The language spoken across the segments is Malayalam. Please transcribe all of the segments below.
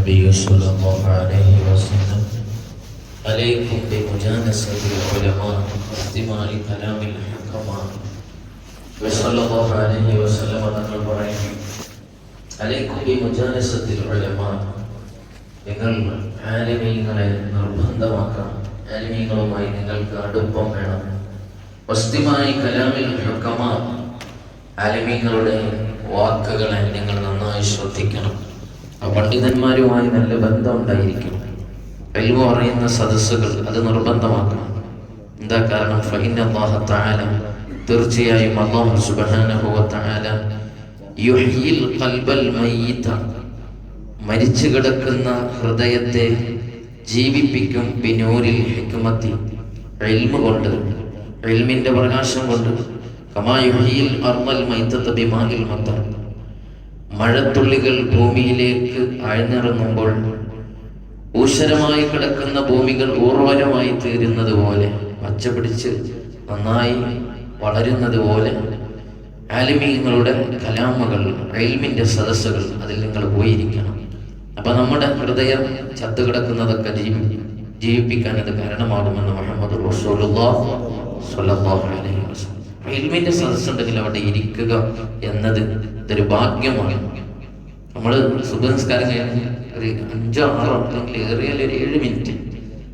النبي صلى الله عليه وسلم عليكم بمجانسة العلماء واستماع كلام الحكماء وصلى الله عليه وسلم തങ്ങൾ പറയുന്നു عليكم بمجانسة العلماء നിങ്ങൾ ആലിമീങ്ങളെ നിർബന്ധമാക്കണം ആലിമീങ്ങളുമായി നിങ്ങൾക്ക് അടുപ്പം വേണം വസ്തിമായി കലാമിൽ ഹുക്കമ ആലിമീങ്ങളുടെ വാക്കുകളെ നിങ്ങൾ നന്നായി ശ്രദ്ധിക്കണം ആ പണ്ഡിതന്മാരുമായി നല്ല ബന്ധം ഉണ്ടായിരിക്കും എൽമു അറിയുന്ന സദസ്സുകൾ അത് നിർബന്ധമാക്കണം. എന്താ കാരണം? ഫൈൻ അള്ളാഹ തആല തീർച്ചയായും അള്ളാഹു സുബ്ഹാനഹു വ തആല യുഹ്യിൽ ഖൽബൽ മയ്യിത മരിച്ചു കിടക്കുന്ന ഹൃദയത്തെ ജീവിപ്പിക്കും ബിനൂരിൽ ഹിക്മത്തി. എൽമ കൊണ്ട് എൽമിന്റെ പ്രകാശം കൊണ്ട്. കമായുഹിയിൽ അർമൽ മൈത്തത്ത ബിമാഹിൽ മത്തർ. മഴത്തുള്ളികൾ ഭൂമിയിലേക്ക് ആഴ്ന്നിറങ്ങുമ്പോൾ ഊശ്വരമായി കിടക്കുന്ന ഭൂമികൾ ഊർവരമായി തീരുന്നത് പോലെ പച്ചപിടിച്ച് നന്നായി വളരുന്നത് പോലെ ആലിമീങ്ങളുടെ കലാമകൾ റെയിൽമിന്റെ സദസ്സുകൾ അതിൽ നിങ്ങൾ പോയിരിക്കണം. അപ്പം നമ്മുടെ ഹൃദയം ചത്തു കിടക്കുന്നതൊക്കെ ജീവി ജീവിപ്പിക്കാൻ അത് കാരണമാകുമെന്ന് മുഹമ്മദ് റെയിൽമിന്റെ സദസ്സ് ഉണ്ടെങ്കിൽ അവിടെ ഇരിക്കുക എന്നത് ഇതൊരു ഭാഗ്യമാണ്. നമ്മൾ സുഖനിസ്കാരം കഴിഞ്ഞ് ഒരു അഞ്ചോ ആറോ അല്ലെങ്കിൽ ഏറിയാൽ ഒരു ഏഴ് മിനിറ്റ്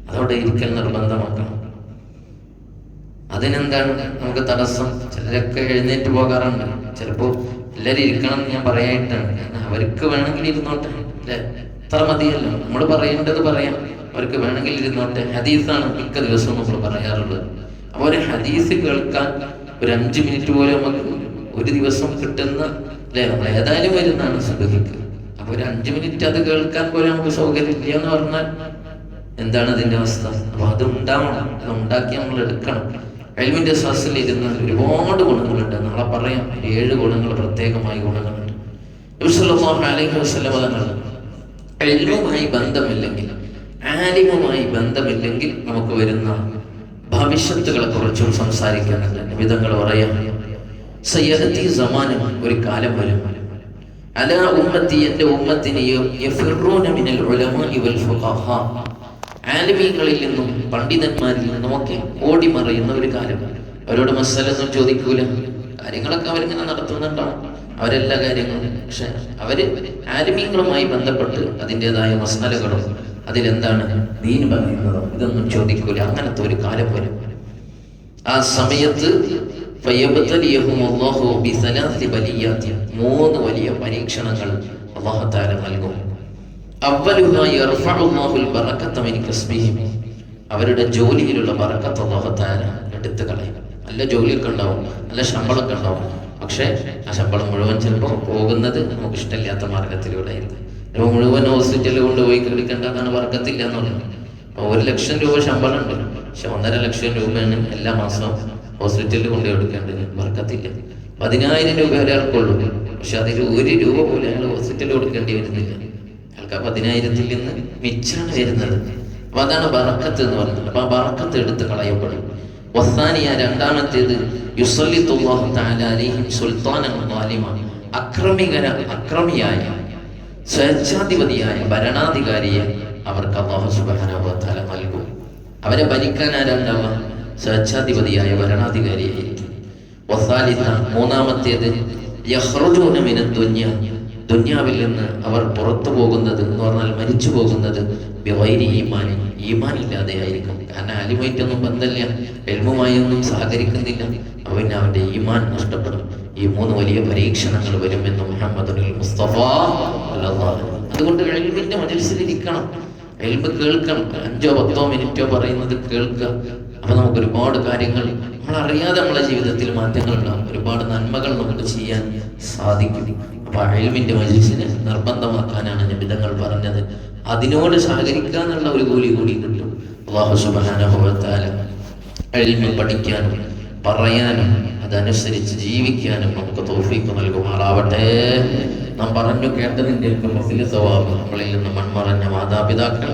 അതവിടെ ഇരിക്കൽ നിർബന്ധമാക്കണം. അതിനെന്താണ് നമുക്ക് തടസ്സം? ചിലരൊക്കെ എഴുന്നേറ്റ് പോകാറുണ്ട്. ചിലപ്പോ എല്ലാവരും ഇരിക്കണം എന്ന് ഞാൻ പറയായിട്ടാണ് അവർക്ക് വേണമെങ്കിൽ ഇരുന്നോട്ടെ. അല്ലെ? അത്ര മതിയല്ലോ? നമ്മൾ പറയേണ്ടത് പറയാം. അവർക്ക് വേണമെങ്കിൽ ഇരുന്നോട്ടെ. ഹദീസാണ് മിക്ക ദിവസവും നമ്മൾ പറയാറുള്ളത്. അപ്പോൾ ഒരു ഹദീസ് കേൾക്കാൻ ഒരു അഞ്ച് മിനിറ്റ് പോലെ നമുക്ക് ഒരു ദിവസം കിട്ടുന്ന ഏതായാലും വരുന്നതാണ് സുബഹിക്ക് അപ്പൊ ഒരു അഞ്ച് മിനിറ്റ് അത് കേൾക്കാൻ പോലെ നമുക്ക് സൗകര്യമില്ല എന്ന് പറഞ്ഞാൽ എന്താണ് അതിന്റെ അവസ്ഥ? അപ്പൊ അത് ഉണ്ടാവണം. അത് ഉണ്ടാക്കി നമ്മൾ എടുക്കണം. എൽമിന്റെ സസിൽ ഇരുന്ന് ഒരുപാട് ഗുണങ്ങളുണ്ട്. നാളെ പറയാം. ഏഴ് ഗുണങ്ങൾ പ്രത്യേകമായ ഗുണങ്ങളുണ്ട്. അലൈഹി എൽമുമായി ബന്ധമില്ലെങ്കിൽ ആലിമുമായി ബന്ധമില്ലെങ്കിൽ നമുക്ക് വരുന്ന ഭവിഷ്യത്തുകളെ കുറിച്ചും സംസാരിക്കാനുണ്ട് നിമിതങ്ങൾ പറയാം. സയ്യഹത്തി സമാനം ഒരു കാലം വരും. അല ഉമ്മത്തി എന്റെ ഉമ്മത്തിനെയും ആലിമീങ്ങളിൽ നിന്നും പണ്ഡിതന്മാരിൽ നിന്നുമൊക്കെ ഓടിമറയുന്ന ഒരു കാലം. അവരോട് മസാലൊന്നും ചോദിക്കൂല. കാര്യങ്ങളൊക്കെ അവരിങ്ങനെ നടത്തുന്നുണ്ടാവും. അവരെല്ലാ കാര്യങ്ങളും. പക്ഷെ അവർ ആലിമീങ്ങളുമായി ബന്ധപ്പെട്ട് അതിന്റെതായ മസാലകളും അതിലെന്താണ് ദീൻ പറയുന്നത്? ഇതൊന്നും ചോദിക്കൂല. അങ്ങനത്തെ ഒരു കാലം വരും ആ സമയത്ത് മൂന്ന് വലിയ പരീക്ഷണങ്ങൾ അല്ലാഹു തആല നൽകും. അവരുടെ ജോലിയിലുള്ള ബറക്കത്ത് അല്ലാഹു തആല എടുത്തു കളയും. നല്ല ജോലിയൊക്കെ ഉണ്ടാവും. നല്ല ശമ്പളമൊക്കെ ഉണ്ടാവും. പക്ഷേ ആ ശമ്പളം മുഴുവൻ ചിലപ്പോൾ പോകുന്നത് നമുക്ക് ഇഷ്ടമില്ലാത്ത മാർഗത്തിലൂടെ ആയിരിക്കും. ചിലപ്പോൾ മുഴുവൻ ഹോസ്പിറ്റലിൽ കൊണ്ടുപോയി കളിക്കേണ്ടതാണ് വർക്കത്തില്ല പറയുന്നത് അപ്പോൾ ഒരു ലക്ഷം രൂപ ശമ്പളം ഉണ്ട് പക്ഷെ ഒന്നര ലക്ഷം രൂപയാണ് എല്ലാ മാസവും ഹോസ്പിറ്റലിൽ കൊണ്ടു കൊടുക്കേണ്ടത്. വർക്കത്തില്ല പതിനായിരം രൂപ ഒരാൾക്കുള്ളൂ. പക്ഷെ അതിൽ ഒരു രൂപ പോലും അയാൾ ഹോസ്പിറ്റലിൽ കൊടുക്കേണ്ടി വരുന്നില്ല. അയാൾക്ക് ആ പതിനായിരത്തിൽ നിന്ന് മിച്ചാണ് വരുന്നത്. അപ്പൊ അതാണ് ബറക്കത്ത് എന്ന് പറയുന്നത്. അപ്പൊ ആ ബറക്കത്ത് എടുത്ത് കളയപ്പെടും വസാനിയ രണ്ടാമത്തേത് തആല താലാലിഹിം സുൽത്താനൻ ളാലിമ അക്രമികര അക്രമിയായ സ്വേച്ഛാധിപതിയായ ഭരണാധികാരിയെ അവർക്ക് അള്ളാഹു തആല നൽകും. അവരെ ഭരിക്കാൻ ആരാണ്ടവ? സ്വേച്ഛാധിപതിയായ ഭരണാധികാരിയായിരിക്കും മൂന്നാമത്തേത് യഖ്റുജൂന മിന ദുനിയ. ദുന്യാവിൽ നിന്ന് അവർ പുറത്തു പോകുന്നത് എന്ന് പറഞ്ഞാൽ മരിച്ചു പോകുന്നത് ഈമാൻ ഇല്ലാതെ ആയിരിക്കും. കാരണം ആലുമായിട്ടൊന്നും ബന്ധമില്ല. എൽമുമായി ഒന്നും സഹകരിക്കുന്നില്ല. അവൻ അവന്റെ ഈമാൻ നഷ്ടപ്പെടും. ഈ മൂന്ന് വലിയ പരീക്ഷണങ്ങൾ വരുമെന്ന് മുഹമ്മദ് മുസ്തഫ അല്ലാഹു. അതുകൊണ്ട് എൽമിന്റെ മജലിസിലിരിക്കണം എൽമ് കേൾക്കണം. അഞ്ചോ പത്തോ മിനിറ്റോ പറയുന്നത് കേൾക്കുക. അപ്പൊ നമുക്ക് ഒരുപാട് കാര്യങ്ങൾ നമ്മൾ അറിയാതെ നമ്മളെ ജീവിതത്തിൽ മാറ്റങ്ങൾ ഉണ്ടാകും. ഒരുപാട് നന്മകൾ നമുക്ക് ചെയ്യാൻ സാധിക്കും. അപ്പൊ അയൽമിന്റെ മജിസിന് നിർബന്ധമാക്കാനാണ് നിബിധങ്ങൾ പറഞ്ഞത്. അതിനോട് സഹകരിക്കുക എന്നുള്ള ഒരു കൂലി കൂടി കിട്ടും അള്ളാഹു സുബാനുഭവത്താല അയൽമ പഠിക്കാനും പറയാനും അതനുസരിച്ച് ജീവിക്കാനും നമുക്ക് തോഫീക്ക് നൽകുമാറാവട്ടെ. നാം പറഞ്ഞു കേട്ടതിന്റെ സ്വഭാവം നമ്മളിൽ നിന്ന് മൺമറഞ്ഞ മാതാപിതാക്കൾ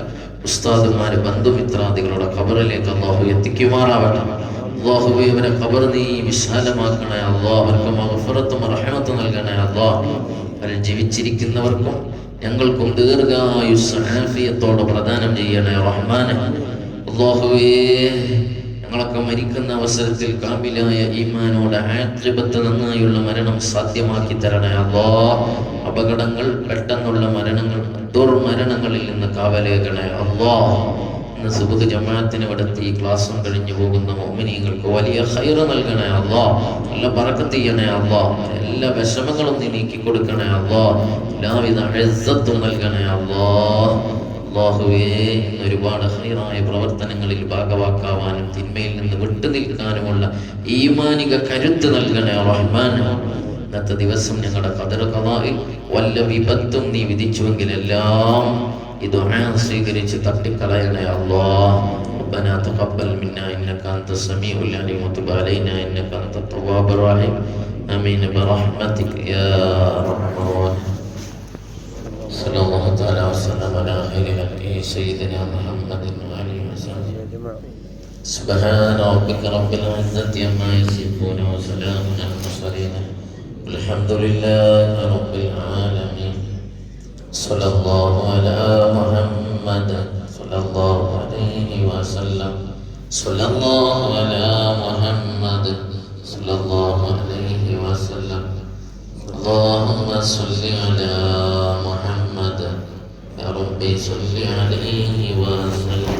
ഉസ്താദുമാർ ബന്ധുമിത്രാദികളുടെ ഖബറിലേക്ക് അള്ളാഹു എത്തിക്കുമാറാവട്ടെ. അള്ളാഹുവെ അവരെ ഖബർ നീ വിശാലമാക്കണേ അള്ളാഹ് അവർക്ക് മഹഫുറത്തും റഹ്മത്തും നൽകണേ അള്ളാഹ് അവരിൽ ജീവിച്ചിരിക്കുന്നവർക്കും ഞങ്ങൾക്കും ദീർഘായുസ് പ്രദാനം ചെയ്യണേ റഹ്മാനെ. അല്ലാഹുവേ ഞങ്ങളൊക്കെ മരിക്കുന്ന അവസരത്തിൽ കാമിലായ ഈമാനോട് ആക്രിപത്ത് നന്നായുള്ള മരണം സാധ്യമാക്കി തരണേ അല്ലാ അപകടങ്ങൾ പെട്ടെന്നുള്ള മരണങ്ങൾ ദുർമരണങ്ങളിൽ നിന്ന് കാവലേകണേ അല്ലാ ഇന്ന് സുബുദ് ജമാഅത്തിന് ഇവിടുത്തെ ഈ ക്ലാസ്സും കഴിഞ്ഞു പോകുന്ന മോമിനിയങ്ങൾക്ക് വലിയ ഹൈർ നൽകണേ അല്ലാ നല്ല പറക്കത്ത് ചെയ്യണേ അല്ലാ എല്ലാ വിഷമങ്ങളും നീക്കി കൊടുക്കണേ അല്ലാ എല്ലാവിധ അഴുസത്തും നൽകണേ അല്ലാ അള്ളാഹുവേ ഇന്ന് ഒരുപാട് ഹൈറായ പ്രവർത്തനങ്ങളിൽ ഭാഗവാക്കാവാനും തിന്മയിൽ നിന്ന് വിട്ടു നിൽക്കാനുമുള്ള ഈമാനിക കരുത്ത് നൽകണേ റഹ്മാൻ ഇന്നത്തെ ദിവസം ഞങ്ങളുടെ കതർ കഥായിൽ വല്ല വിപത്തും നീ വിധിച്ചുവെങ്കിൽ എല്ലാം ഇത് സ്വീകരിച്ച് തട്ടിക്കളയണേ അള്ളാ ربنا تقبل منا انك انت السميع العليم وتب علينا انك انت التواب الرحيم امين برحمتك يا ارحم الراحمين صلى الله تعالى وسلم على خير خلقه سيدنا محمد وآله وسلم سبحان ربك رب العزة عما يصفون وسلام على المرسلين. الحمد لله رب العالمين. صلى الله على محمد صلى الله عليه وسلم. صلى الله على محمد صلى الله عليه وسلم. اللهم صل على صل عليه وسلم